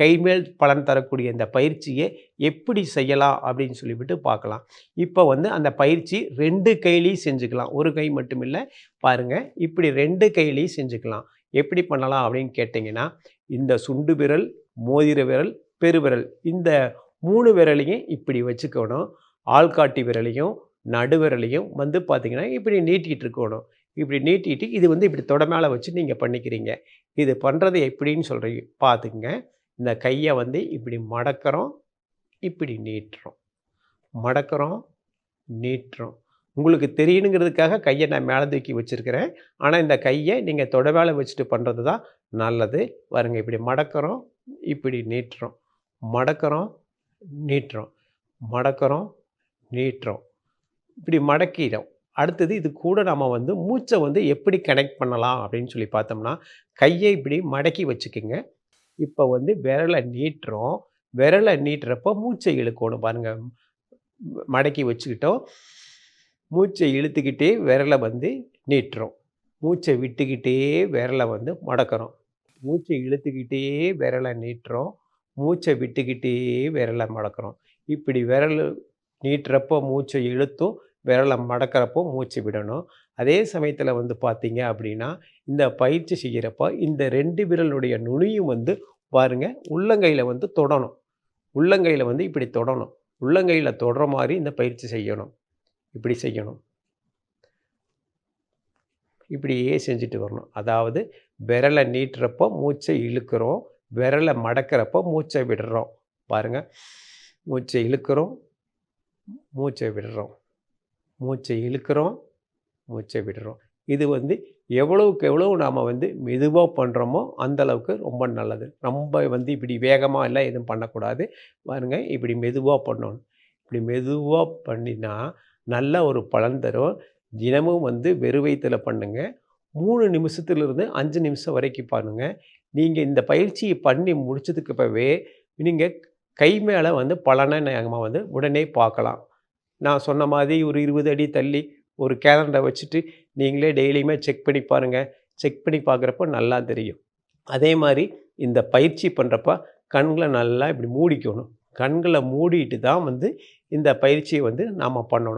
கைமேல் பலன் தரக்கூடிய இந்த பயிற்சியை எப்படி செய்யலாம் அப்படின்னு சொல்லிவிட்டு பார்க்கலாம். இப்போ வந்து அந்த பயிற்சி ரெண்டு கையிலையும் செஞ்சுக்கலாம். ஒரு கை மட்டும் இல்லை பாருங்கள் இப்படி ரெண்டு கையிலையும் செஞ்சுக்கலாம். எப்படி பண்ணலாம் அப்படின்னு கேட்டிங்கன்னா இந்த சுண்டு விரல் மோதிர விரல் பெருவிரல் இந்த மூணு விரலையும் இப்படி வச்சுக்கணும். ஆள்காட்டி விரலையும் நடுவிரலையும் வந்து பார்த்தீங்கன்னா இப்படி நீட்டிகிட்டு இருக்கணும். இப்படி நீட்டிட்டு இது வந்து இப்படி தொட மேலே வச்சு நீங்கள் பண்ணிக்கிறீங்க. இது பண்ணுறது எப்படின்னு சொல்கிறீங்க பார்த்துக்குங்க. இந்த கையை வந்து இப்படி மடக்கிறோம் இப்படி நீட்டுறோம். மடக்கிறோம் நீட்டுறோம். உங்களுக்கு தெரியணுங்கிறதுக்காக கையை நான் மேலே தூக்கி வச்சுருக்கிறேன். ஆனால் இந்த கையை நீங்கள் தொடவேலை வச்சுட்டு பண்ணுறது தான் நல்லது. வருங்க இப்படி மடக்கிறோம் இப்படி நீட்டுறோம். மடக்கிறோம் நீட்டுறோம். மடக்கிறோம் நீட்டுறோம். இப்படி மடக்கிடும் அடுத்தது இது கூட நம்ம வந்து மூச்சை வந்து எப்படி கனெக்ட் பண்ணலாம் அப்படின்னு சொல்லி பார்த்தோம்னா கையை இப்படி மடக்கி வச்சுக்கோங்க. இப்போ வந்து விரலை நீட்டுறோம். விரலை நீட்டுறப்போ மூச்சை இழுக்கணும் பாருங்கள் மடக்கி வச்சுக்கிட்டோம். மூச்சை இழுத்துக்கிட்டே விரலை வந்து நீட்டுறோம். மூச்சை விட்டுக்கிட்டே விரலை வந்து மடக்கிறோம். மூச்சை இழுத்துக்கிட்டே விரலை நீட்டுறோம். மூச்சை விட்டுக்கிட்டே விரலை மடக்கிறோம். இப்படி விரல் நீட்டுறப்போ மூச்சை இழுத்தும் விரலை மடக்கிறப்போ மூச்சு விடணும். அதே சமயத்தில் வந்து பார்த்தீங்க அப்படின்னா இந்த பயிற்சி செய்கிறப்போ இந்த ரெண்டு விரலுடைய நுனியும் வந்து பாருங்கள் உள்ளங்கையில் வந்து தொடணும். உள்ளங்கையில் வந்து இப்படி தொடணும். உள்ளங்கையில் தொடர மாதிரி இந்த பயிற்சி செய்யணும். இப்படி செய்யணும். இப்படியே செஞ்சுட்டு வரணும். அதாவது விரலை நீட்டுறப்போ மூச்சை இழுக்கிறோம். விரலை மடக்கிறப்போ மூச்சை விடுறோம். பாருங்க. மூச்சை இழுக்கிறோம். மூச்சை விடுறோம். மூச்சை இழுக்கிறோம். மூச்சை விடுறோம். இது வந்து எவ்வளவுக்கு எவ்வளவு நாம் வந்து மெதுவாக பண்ணுறோமோ அந்தளவுக்கு ரொம்ப நல்லது. ரொம்ப வந்து இப்படி வேகமாக எல்லாம் எதுவும் பண்ணக்கூடாது. பாருங்க இப்படி மெதுவாக பண்ணணும். இப்படி மெதுவாக பண்ணினா நல்ல ஒரு பலன் தரும். தினமும் வந்து வெறுவைத்தில் பண்ணுங்கள் மூணு நிமிஷத்துலேருந்து அஞ்சு நிமிஷம் வரைக்கும் பண்ணுங்கள் நீங்கள் இந்த பயிற்சியை பண்ணி முடிச்சதுக்கு பிறவே நீங்கள் கை மேலே வந்து பலனை நாங்கள் வந்து உடனே பார்க்கலாம். நான் சொன்ன மாதிரி ஒரு இருபது அடி தள்ளி ஒரு கேலண்டரை வச்சுட்டு நீங்களே டெய்லியுமே செக் பண்ணி பாருங்கள் செக் பண்ணி பார்க்குறப்போ நல்லா தெரியும். அதே மாதிரி இந்த பயிற்சி பண்ணுறப்ப கண்களை நல்லா இப்படி மூடிக்கணும். கண்களை மூடிட்டு தான் வந்து இந்த பயிற்சியை வந்து நாம் பண்ணணும்.